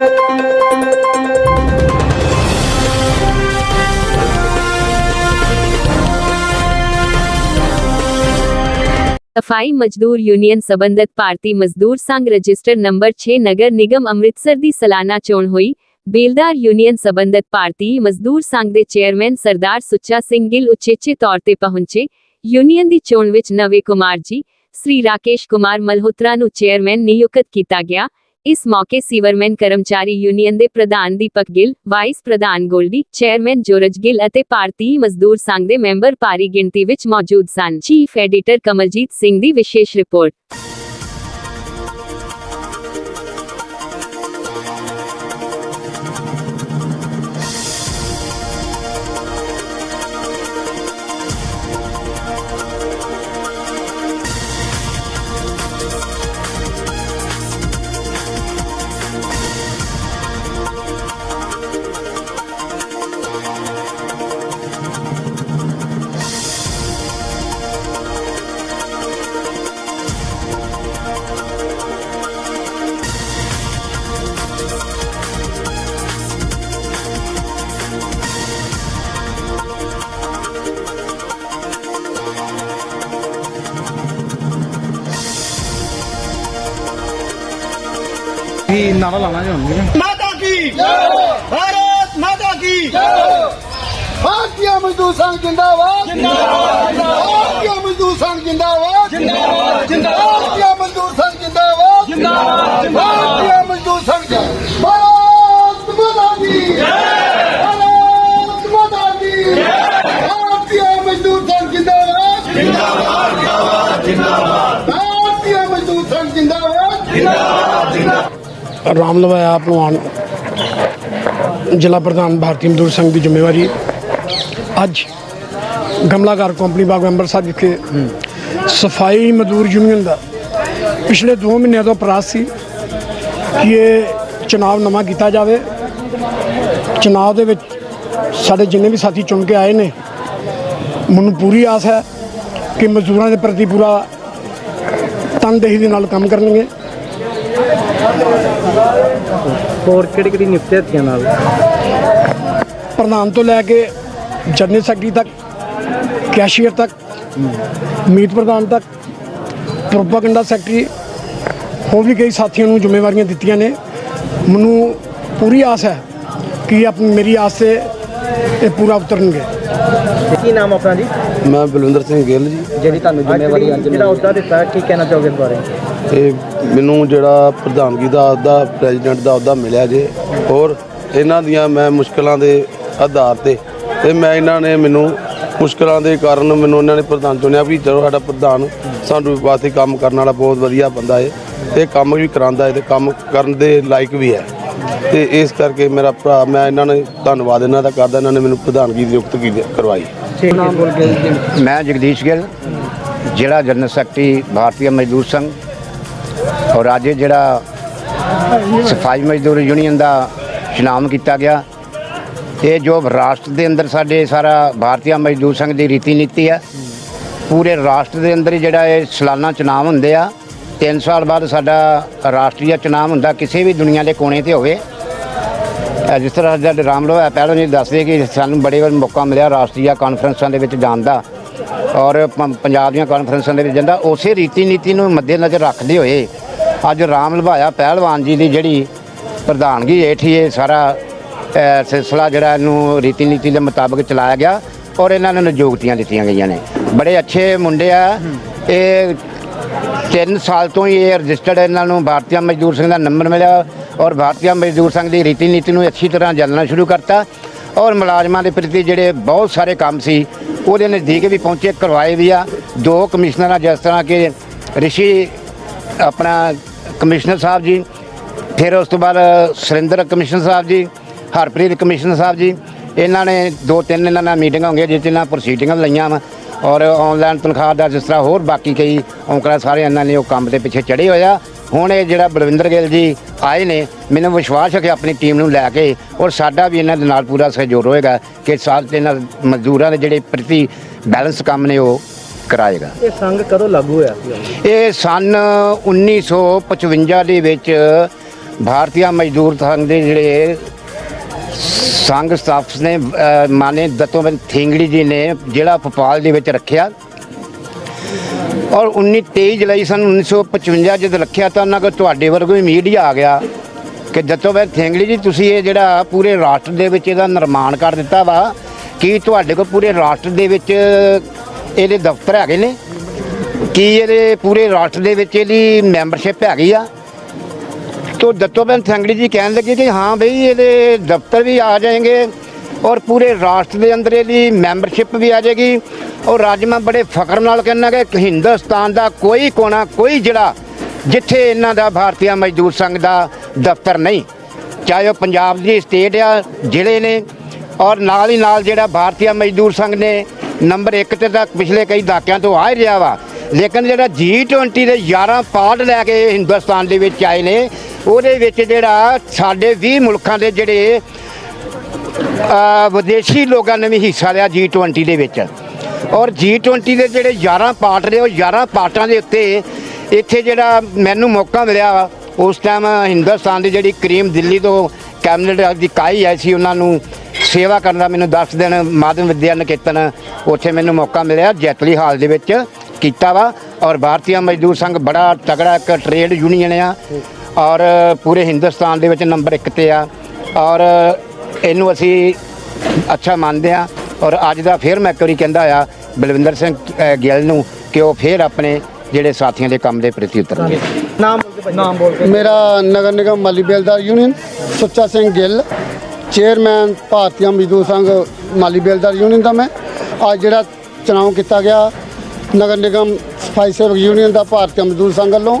ਸਫ਼ਾਈ ਮਜ਼ਦੂਰ ਯੂਨੀਅਨ ਸਬੰਧਤ ਭਾਰਤੀ ਮਜ਼ਦੂਰ ਸੰਘ ਰਜਿਸਟਰ ਨੰਬਰ 6 ਨਗਰ ਨਿਗਮ ਅੰਮ੍ਰਿਤਸਰ ਦੀ ਸਾਲਾਨਾ ਚੋਣ ਹੋਈ। ਬੇਲਦਾਰ ਯੂਨੀਅਨ ਸਬੰਧਤ ਭਾਰਤੀ ਮਜ਼ਦੂਰ ਸੰਘ ਦੇ ਚੇਅਰਮੈਨ ਸਰਦਾਰ ਸੁੱਚਾ ਸਿੰਘ ਗਿੱਲ ਉਚੇਚੇ ਤੌਰ ਤੇ ਪਹੁੰਚੇ। ਯੂਨੀਅਨ ਦੀ ਚੋਣ ਵਿੱਚ ਨਵੇਂ ਕੁਮਾਰ ਜੀ, ਸ੍ਰੀ ਰਾਕੇਸ਼ ਕੁਮਾਰ ਮਲਹੋਤਰਾ ਨੂੰ ਚੇਅਰਮੈਨ ਨਿਯੁਕਤ ਕੀਤਾ ਗਿਆ। ਇਸ ਮੌਕੇ ਸੀਵਰਮੈਨ ਕਰਮਚਾਰੀ ਯੂਨੀਅਨ ਦੇ ਪ੍ਰਧਾਨ ਦੀਪਕ ਗਿੱਲ, ਵਾਈਸ ਪ੍ਰਧਾਨ ਗੋਲਡੀ, ਚੇਅਰਮੈਨ ਜੋਰਜ ਗਿੱਲ ਅਤੇ ਭਾਰਤੀ ਮਜ਼ਦੂਰ ਸੰਘ ਦੇ ਮੈਂਬਰ ਭਾਰੀ ਗਿਣਤੀ ਵਿੱਚ ਮੌਜੂਦ ਸਨ। ਚੀਫ ਐਡੀਟਰ ਕਮਲਜੀਤ ਸਿੰਘ ਦੀ ਵਿਸ਼ੇਸ਼ ਰਿਪੋਰਟ। ਵੀ ਨਾਰਾ ਲਾਣਾ ਚਾਹੁੰਦੇ ਹਾਂ ਮਾਤਾ ਕੀ? ਭਾਰਤ ਮਾਤਾ ਕੀ? ਭਾਰਤੀ ਮਜ਼ਦੂਰ ਸੰਘ ਜਿੰਦਾਬਾਦ। ਜਿੰਦਾਬਾਦ ਭਾਰਤੀ ਮਜ਼ਦੂਰ ਸੰਘ ਜਿੰਦਾਬਾਦ। ਜਿੰਦਾਬਾਦ ਜਿੰਦਾਬਾਦ। ਭਾਰਤੀ ਮਜ਼ਦੂਰ ਸੰਘ ਜਿੰਦਾਬਾਦ। ਜਿੰਦਾਬਾਦ ਭਾਰਤੀ ਮਜ਼ਦੂਰ ਸੰਘ ਭਾਰਤ ਮਾਤਾ ਕੀ? ਭਾਰਤ ਮਾਤਾ ਕੀ? ਭਾਰਤੀ ਮਜ਼ਦੂਰ ਸੰਘ ਜਿੰਦਾਬਾਦ। ਜਿੰਦਾਬਾਦ ਜਿੰਦਾਬਾਦ ਭਾਰਤੀ ਮਜ਼ਦੂਰ ਸੰਘ ਜਿੰਦਾਬਾਦ। ਜਿੰਦਾਬਾਦ। ਰਾਮ ਲਵਾਇਆ ਭਲਵਾਨ ਜ਼ਿਲ੍ਹਾ ਪ੍ਰਧਾਨ ਭਾਰਤੀ ਮਜ਼ਦੂਰ ਸੰਘ ਦੀ ਜ਼ਿੰਮੇਵਾਰੀ। ਅੱਜ ਗਮਲਾਘਰ ਕੰਪਨੀ ਬਾਗ ਮੈਂਬਰ ਸਾਹਿਬ ਵਿਖੇ ਸਫ਼ਾਈ ਮਜ਼ਦੂਰ ਯੂਨੀਅਨ ਦਾ ਪਿਛਲੇ 2 ਮਹੀਨਿਆਂ ਤੋਂ ਪ੍ਰਆਸ ਸੀ ਕਿ ਇਹ ਚੁਣਾਵ ਨਵਾਂ ਕੀਤਾ ਜਾਵੇ। ਚੁਣਾਵ ਦੇ ਵਿੱਚ ਸਾਡੇ ਜਿੰਨੇ ਵੀ ਸਾਥੀ ਚੁਣ ਕੇ ਆਏ ਨੇ, ਮੈਨੂੰ ਪੂਰੀ ਆਸ ਹੈ ਕਿ ਮਜ਼ਦੂਰਾਂ ਦੇ ਪ੍ਰਤੀ ਪੂਰਾ ਤਨਦੇਹੀ ਦੇ ਨਾਲ ਕੰਮ ਕਰਨਗੇ। ਹੋਰ ਕਿਹੜੀ ਕਿਹੜੀ ਨਿਯੁਕਤੀਆਂ ਦਿੱਤੀਆਂ ਨਾਲ? ਪ੍ਰਧਾਨ ਤੋਂ ਲੈ ਕੇ ਜਨਰਲ ਸੈਕਟਰੀ ਤੱਕ, ਕੈਸ਼ੀਅਰ ਤੱਕ, ਮੀਤ ਪ੍ਰਧਾਨ ਤੱਕ, ਪ੍ਰੋਪਾਗੈਂਡਾ ਸੈਕਟਰੀ, ਹੋਰ ਵੀ ਕਈ ਸਾਥੀਆਂ ਨੂੰ ਜ਼ਿੰਮੇਵਾਰੀਆਂ ਦਿੱਤੀਆਂ ਨੇ। ਮੈਨੂੰ ਪੂਰੀ ਆਸ ਹੈ ਕਿ ਆਪ ਮੇਰੀ ਆਸ ਤੇ ਇਹ ਪੂਰਾ ਉਤਰਨਗੇ। ਕੀ ਨਾਮ ਆਪਣਾ ਜੀ? ਮੈਂ ਬਲਵਿੰਦਰ ਸਿੰਘ ਗਿੱਲ ਜੀ। ਜਿਹੜੀ ਤੁਹਾਨੂੰ ਜ਼ਿੰਮੇਵਾਰੀ ਅੱਜ ਜਿਹੜਾ ਅਹੁਦਾ ਦਿੱਤਾ? ਕੀ ਕਹਿਣਾ ਚਾਹੋਗੇ ਇਸ ਬਾਰੇ? ਤੇ ਮੈਨੂੰ ਜਿਹੜਾ ਪ੍ਰਧਾਨਗੀ ਦਾ ਅਹੁਦਾ ਪ੍ਰੈਜ਼ੀਡੈਂਟ ਦਾ ਅਹੁਦਾ ਮਿਲਿਆ ਜੇ ਔਰ ਇਹਨਾਂ ਦੀਆਂ ਮੈਂ ਮੁਸ਼ਕਲਾਂ ਦੇ ਆਧਾਰ ਤੇ ਤੇ ਮੈਂ ਇਹਨਾਂ ਨੇ ਮੈਨੂੰ ਮੁਸ਼ਕਲਾਂ ਦੇ ਕਾਰਨ ਮੈਨੂੰ ਉਹਨਾਂ ਨੇ ਪ੍ਰਧਾਨ ਚੁਣਿਆ ਵੀ ਚਲੋ ਸਾਡਾ ਪ੍ਰਧਾਨ ਸਾਨੂੰ ਵਾਸਤੇ ਕੰਮ ਕਰਨ ਵਾਲਾ ਬਹੁਤ ਵਧੀਆ ਬੰਦਾ ਹੈ ਤੇ ਕੰਮ ਵੀ ਕਰਾਉਂਦਾ ਹੈ ਤੇ ਕੰਮ ਕਰਨ ਦੇ ਲਾਇਕ ਵੀ ਹੈ। ਤੇ ਇਸ ਕਰਕੇ ਮੇਰਾ ਭਰਾ ਮੈਂ ਇਹਨਾਂ ਨੇ ਧੰਨਵਾਦ ਇਹਨਾਂ ਦਾ ਕਰਦਾ ਇਹਨਾਂ ਨੇ ਮੈਨੂੰ ਪ੍ਰਧਾਨਗੀ ਦੀ ਨਿਯੁਕਤ ਕੀ ਕਰਵਾਈ। ਮੈਂ ਜਗਦੀਸ਼ ਗਿੱਲ ਜ਼ਿਲ੍ਹਾ ਜਨਰਲ ਸੈਕਟਰੀ ਭਾਰਤੀ ਮਜ਼ਦੂਰ ਸੰਘ ਔਰ ਅੱਜ ਜਿਹੜਾ ਸਫ਼ਾਈ ਮਜ਼ਦੂਰ ਯੂਨੀਅਨ ਦਾ ਚੁਣਾਵ ਕੀਤਾ ਗਿਆ ਇਹ ਜੋ ਰਾਸ਼ਟਰ ਦੇ ਅੰਦਰ ਸਾਡੇ ਸਾਰਾ ਭਾਰਤੀ ਮਜ਼ਦੂਰ ਸੰਘ ਦੀ ਰੀਤੀ ਨੀਤੀ ਹੈ ਪੂਰੇ ਰਾਸ਼ਟਰ ਦੇ ਅੰਦਰ ਹੀ ਜਿਹੜਾ ਇਹ ਸਾਲਾਨਾ ਚੁਣਾਵ ਹੁੰਦੇ ਆ 3 ਸਾਲ ਬਾਅਦ ਸਾਡਾ ਰਾਸ਼ਟਰੀ ਚੁਣਾਵ ਹੁੰਦਾ, ਕਿਸੇ ਵੀ ਦੁਨੀਆ ਦੇ ਕੋਨੇ ਤੇ ਹੋਵੇ। ਜਿਸ ਤਰ੍ਹਾਂ ਜਦ ਰਾਮਲੋ ਹੈ ਪਹਿਲਾਂ ਜੀ ਦੱਸਦੇ ਕਿ ਸਾਨੂੰ ਬੜੇ ਵਾਰ ਮੌਕਾ ਮਿਲਿਆ ਰਾਸ਼ਟਰੀ ਕਾਨਫਰੰਸਾਂ ਦੇ ਵਿੱਚ ਜਾਣ ਦਾ ਔਰ ਪ- ਪੰਜਾਬ ਦੀਆਂ ਕਾਨਫਰੰਸਾਂ ਦੇ ਵਿੱਚ ਜਾਂਦਾ ਉਸੇ ਰੀਤੀ ਨੀਤੀ ਨੂੰ ਮੱਦੇਨਜ਼ਰ ਰੱਖਦੇ ਹੋਏ ਅੱਜ ਰਾਮ ਲਵਾਇਆ ਪਹਿਲਵਾਨ ਜੀ ਦੀ ਜਿਹੜੀ ਪ੍ਰਧਾਨਗੀ ਹੇਠ ਹੀ ਇਹ ਸਾਰਾ ਸਿਲਸਿਲਾ ਜਿਹੜਾ ਇਹਨੂੰ ਰੀਤੀ ਨੀਤੀ ਦੇ ਮੁਤਾਬਕ ਚਲਾਇਆ ਗਿਆ ਔਰ ਇਹਨਾਂ ਨੂੰ ਨਿਯੁਕਤੀਆਂ ਦਿੱਤੀਆਂ ਗਈਆਂ ਨੇ। ਬੜੇ ਅੱਛੇ ਮੁੰਡੇ ਆ। ਇਹ ਤਿੰਨ ਸਾਲ ਤੋਂ ਹੀ ਇਹ ਰਜਿਸਟਰਡ ਇਹਨਾਂ ਨੂੰ ਭਾਰਤੀ ਮਜ਼ਦੂਰ ਸੰਘ ਦਾ ਨੰਬਰ ਮਿਲਿਆ ਔਰ ਭਾਰਤੀ ਮਜ਼ਦੂਰ ਸੰਘ ਦੀ ਰੀਤੀ ਨੀਤੀ ਨੂੰ ਅੱਛੀ ਤਰ੍ਹਾਂ ਚੱਲਣਾ ਸ਼ੁਰੂ ਕਰਤਾ ਔਰ ਮੁਲਾਜ਼ਮਾਂ ਦੇ ਪ੍ਰਤੀ ਜਿਹੜੇ ਬਹੁਤ ਸਾਰੇ ਕੰਮ ਸੀ, ਉਹਦੇ ਨਜ਼ਦੀਕ ਵੀ ਪਹੁੰਚੇ, ਕਰਵਾਏ ਵੀ ਆ। ਦੋ ਕਮਿਸ਼ਨਰਾਂ ਜਿਸ ਤਰ੍ਹਾਂ ਕਿ ਰਿਸ਼ੀ, ਆਪਣਾ ਕਮਿਸ਼ਨਰ ਸਾਹਿਬ ਜੀ, ਫਿਰ ਉਸ ਤੋਂ ਬਾਅਦ ਸੁਰਿੰਦਰ ਕਮਿਸ਼ਨਰ ਸਾਹਿਬ ਜੀ, ਹਰਪ੍ਰੀਤ ਕਮਿਸ਼ਨਰ ਸਾਹਿਬ ਜੀ, ਇਹਨਾਂ ਨੇ ਦੋ ਤਿੰਨ ਇਹਨਾਂ ਨਾਲ ਮੀਟਿੰਗਾਂ ਹੋਈਆਂ, ਜਿਸ 'ਚ ਇਹਨਾਂ ਪ੍ਰੋਸੀਡਿੰਗਾਂ ਲਈਆਂ ਵਾ। ਔਰ ਆਨਲਾਈਨ ਤਨਖਾਹ ਦਾ ਜਿਸ ਤਰ੍ਹਾਂ ਹੋਰ ਬਾਕੀ ਕਈ ਔਂਕੜਾ ਸਾਰੇ ਇਹਨਾਂ ਨੇ ਉਹ ਕੰਮ ਦੇ ਪਿੱਛੇ ਚੜੇ ਹੋਇਆ ਹੁਣ ਇਹ ਜਿਹੜਾ ਬਲਵਿੰਦਰ ਗਿੱਲ ਜੀ ਆਏ ਨੇ ਮੈਨੂੰ ਵਿਸ਼ਵਾਸ ਹੈ ਕਿ ਆਪਣੀ ਟੀਮ ਨੂੰ ਲੈ ਕੇ ਔਰ ਸਾਡਾ ਵੀ ਇਹਨਾਂ ਦੇ ਨਾਲ ਪੂਰਾ ਸਹਿਯੋਗ ਹੋਏਗਾ ਕਿ ਸਾਥ ਇਹਨਾਂ ਮਜ਼ਦੂਰਾਂ ਦੇ ਜਿਹੜੇ ਪ੍ਰਤੀ ਬੈਲੈਂਸ ਕੰਮ ਨੇ ਉਹ ਕਰਾਏਗਾ। ਇਹ ਸੰਘ ਕਦੋਂ ਲਾਗੂ ਹੋਇਆ ਇਹ ਸਨ 1955 ਦੇ ਵਿੱਚ ਭਾਰਤੀ ਮਜ਼ਦੂਰ ਸੰਘ ਦੇ ਜਿਹੜੇ ਸੰਘ ਸਟਾਫ ਨੇ ਮਾਨੇ ਦਤੋਬਨ ਥਿੰਗੜੀ ਜੀ ਨੇ ਜਿਹੜਾ ਭੋਪਾਲ ਦੇ ਵਿੱਚ ਰੱਖਿਆ। ਔਰ 19 23 ਜੁਲਾਈ ਸਨ 1955 ਜਦ ਰੱਖਿਆ ਤਾਂ ਉਹਨਾਂ ਕੋਲ ਤੁਹਾਡੇ ਵਰਗੋ ਹੀ ਮੀਡੀਆ ਆ ਗਿਆ ਕਿ ਦਤੋਬਨ ਥਿੰਗੜੀ ਜੀ, ਤੁਸੀਂ ਇਹ ਜਿਹੜਾ ਪੂਰੇ ਰਾਸ਼ਟਰ ਦੇ ਵਿੱਚ ਇਹਦਾ ਨਿਰਮਾਣ ਕਰ ਦਿੱਤਾ ਵਾ। ਕੀ ਤੁਹਾਡੇ ਕੋਲ ਪੂਰੇ ਰਾਸ਼ਟਰ ਦੇ ਵਿੱਚ ਇਹਦੇ ਦਫ਼ਤਰ ਹੈਗੇ ਨੇ? ਕੀ ਇਹਦੇ ਪੂਰੇ ਰਾਸ਼ਟਰ ਦੇ ਵਿੱਚ ਇਹਦੀ ਮੈਂਬਰਸ਼ਿਪ ਹੈਗੀ ਆ? तो दत्तोबेन थंगड़ी जी कहने लगे कि हाँ भाई ये दफ्तर भी आ जाएंगे और पूरे राष्ट्र के अंदर ये मैंबरशिप भी आ जाएगी और ਅੱਜ ਮੈਂ ਬੜੇ ਫਖਰ ਨਾਲ ਕਹਿੰਦਾ ਕਿ ਹਿੰਦੁਸਤਾਨ ਦਾ ਕੋਈ ਕੋਨਾ ਕੋਈ ਜਿਹੜਾ ਜਿੱਥੇ ਇਹਨਾਂ ਦਾ ਭਾਰਤੀ ਮਜ਼ਦੂਰ ਸੰਘ ਦਾ ਦਫ਼ਤਰ ਨਹੀਂ ਚਾਹੇ ਉਹ ਪੰਜਾਬ ਦੀ ਸਟੇਟ ਆ ਜ਼ਿਲ੍ਹੇ ਨੇ ਔਰ ਨਾਲ ਹੀ ਨਾਲ ਜਿਹੜਾ ਭਾਰਤੀ ਮਜ਼ਦੂਰ ਸੰਘ ਨੇ ਨੰਬਰ 1 ਤੇ ਤਾਂ ਪਿਛਲੇ ਕਈ ਦਹਾਕਿਆਂ ਤੋਂ ਆ ਹੀ ਰਿਹਾ ਵਾ ਲੇਕਿਨ ਜਿਹੜਾ G20 ਦੇ 11 ਪਾਰਟ ਲੈ ਕੇ ਹਿੰਦੁਸਤਾਨ ਦੇ ਵਿੱਚ ਆਏ ਨੇ ਉਹਦੇ ਵਿੱਚ ਜਿਹੜਾ ਸਾਡੇ 20 ਮੁਲਕਾਂ ਦੇ ਜਿਹੜੇ ਵਿਦੇਸ਼ੀ ਲੋਕਾਂ ਨੇ ਵੀ ਹਿੱਸਾ ਲਿਆ G20 ਦੇ ਵਿੱਚ। ਔਰ G20 ਦੇ ਜਿਹੜੇ 11 ਪਾਰਟ ਨੇ, ਉਹ 11 ਪਾਰਟਾਂ ਦੇ ਉੱਤੇ ਇੱਥੇ ਜਿਹੜਾ ਮੈਨੂੰ ਮੌਕਾ ਮਿਲਿਆ, ਉਸ ਟਾਈਮ ਹਿੰਦੁਸਤਾਨ ਦੀ ਜਿਹੜੀ ਕਰੀਮ ਦਿੱਲੀ ਤੋਂ ਕੈਬਨਿਟ ਦੀ ਕਾਈ ਆਈ ਸੀ, ਉਹਨਾਂ ਨੂੰ ਸੇਵਾ ਕਰਨ ਦਾ ਮੈਨੂੰ 10 ਦਿਨ ਮਾਧਵ ਵਿਦਿਆ ਨਿਕੇਤਨ ਉੱਥੇ ਮੈਨੂੰ ਮੌਕਾ ਮਿਲਿਆ, ਜੈਤਲੀ ਹਾਲ ਦੇ ਵਿੱਚ ਕੀਤਾ ਵਾ। ਔਰ ਭਾਰਤੀ ਮਜ਼ਦੂਰ ਸੰਘ ਬੜਾ ਤਗੜਾ ਇੱਕ ਟ੍ਰੇਡ ਯੂਨੀਅਨ ਆ। ਔਰ ਪੂਰੇ ਹਿੰਦੁਸਤਾਨ ਦੇ ਵਿੱਚ ਨੰਬਰ 1 ਤੇ ਆ। ਔਰ ਇਹਨੂੰ ਅਸੀਂ ਅੱਛਾ ਮੰਨਦੇ ਆ ਔਰ ਅੱਜ ਦਾ ਫਿਰ ਮੈਂ ਇੱਕ ਵਾਰੀ ਕਹਿੰਦਾ ਆ ਬਲਵਿੰਦਰ ਸਿੰਘ ਗਿੱਲ ਨੂੰ ਕਿ ਉਹ ਫਿਰ ਆਪਣੇ ਜਿਹੜੇ ਸਾਥੀਆਂ ਦੇ ਕੰਮ ਦੇ ਪ੍ਰਤੀ ਉਤਰਨਗੇ। ਨਾਮ ਬੋਲ ਕੇ ਭਾਈ। ਨਾਮ ਬੋਲ ਕੇ। ਮੇਰਾ ਨਗਰ ਨਿਗਮ ਮਾਲੀ ਬੇਲਦਾਰ ਯੂਨੀਅਨ ਸੁੱਚਾ ਸਿੰਘ ਗਿੱਲ। ਚੇਅਰਮੈਨ ਭਾਰਤੀ ਮਜ਼ਦੂਰ ਸੰਘ ਮਾਲੀ ਬੇਲਦਾਰ ਯੂਨੀਅਨ ਦਾ ਮੈਂ। ਅੱਜ ਜਿਹੜਾ ਚੁਣਾਵ ਕੀਤਾ ਗਿਆ ਨਗਰ ਨਿਗਮ ਸਫ਼ਾਈ ਸੇਵਕ ਯੂਨੀਅਨ ਦਾ ਭਾਰਤੀ ਮਜ਼ਦੂਰ ਸੰਘ ਵੱਲੋਂ।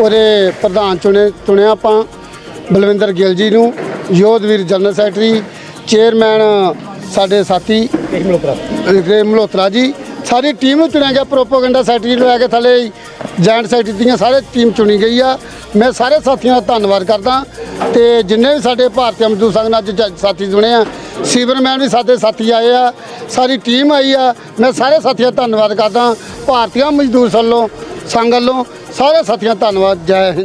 ਉਹਦੇ ਪ੍ਰਧਾਨ ਚੁਣੇ ਚੁਣਿਆ ਆਪਾਂ, ਬਲਵਿੰਦਰ ਗਿੱਲ ਜੀ ਨੂੰ ਯੋਧਵੀਰ ਜਨਰਲ ਸੈਕਟਰੀ, ਚੇਅਰਮੈਨ ਸਾਡੇ ਸਾਥੀ ਗ੍ਰੇ ਮਲਹੋਤਰਾ ਜੀ, ਸਾਰੀ ਟੀਮ ਨੂੰ ਚੁਣਿਆ ਗਿਆ, ਪ੍ਰੋਪੋਗੈਂਡਾ ਸੈਕਟਰੀ ਨੂੰ ਲੈ ਕੇ ਥੱਲੇ ਜੈਂਟ ਸੈਕਟਰੀ ਦੀਆਂ ਸਾਰੇ ਟੀਮ ਚੁਣੀ ਗਈ ਆ। ਮੈਂ ਸਾਰੇ ਸਾਥੀਆਂ ਦਾ ਧੰਨਵਾਦ ਕਰਦਾ ਤੇ ਜਿੰਨੇ ਵੀ ਸਾਡੇ ਭਾਰਤੀ ਮਜ਼ਦੂਰ ਸੰਘ ਨਾਲ ਅੱਜ ਸਾਥੀ ਚੁਣੇ ਆ, ਸੀਵਰਮੈਨ ਵੀ ਸਾਡੇ ਸਾਥੀ ਆਏ ਆ, ਸਾਰੀ ਟੀਮ ਆਈ ਆ, ਮੈਂ ਸਾਰੇ ਸਾਥੀਆਂ ਦਾ ਧੰਨਵਾਦ ਕਰਦਾ ਭਾਰਤੀ ਮਜ਼ਦੂਰ ਵੱਲੋਂ ਸੰਗ ਵੱਲੋਂ ਸਾਰੇ ਸਾਥੀਆਂ ਧੰਨਵਾਦ ਜੈ ਹਿੰਦ।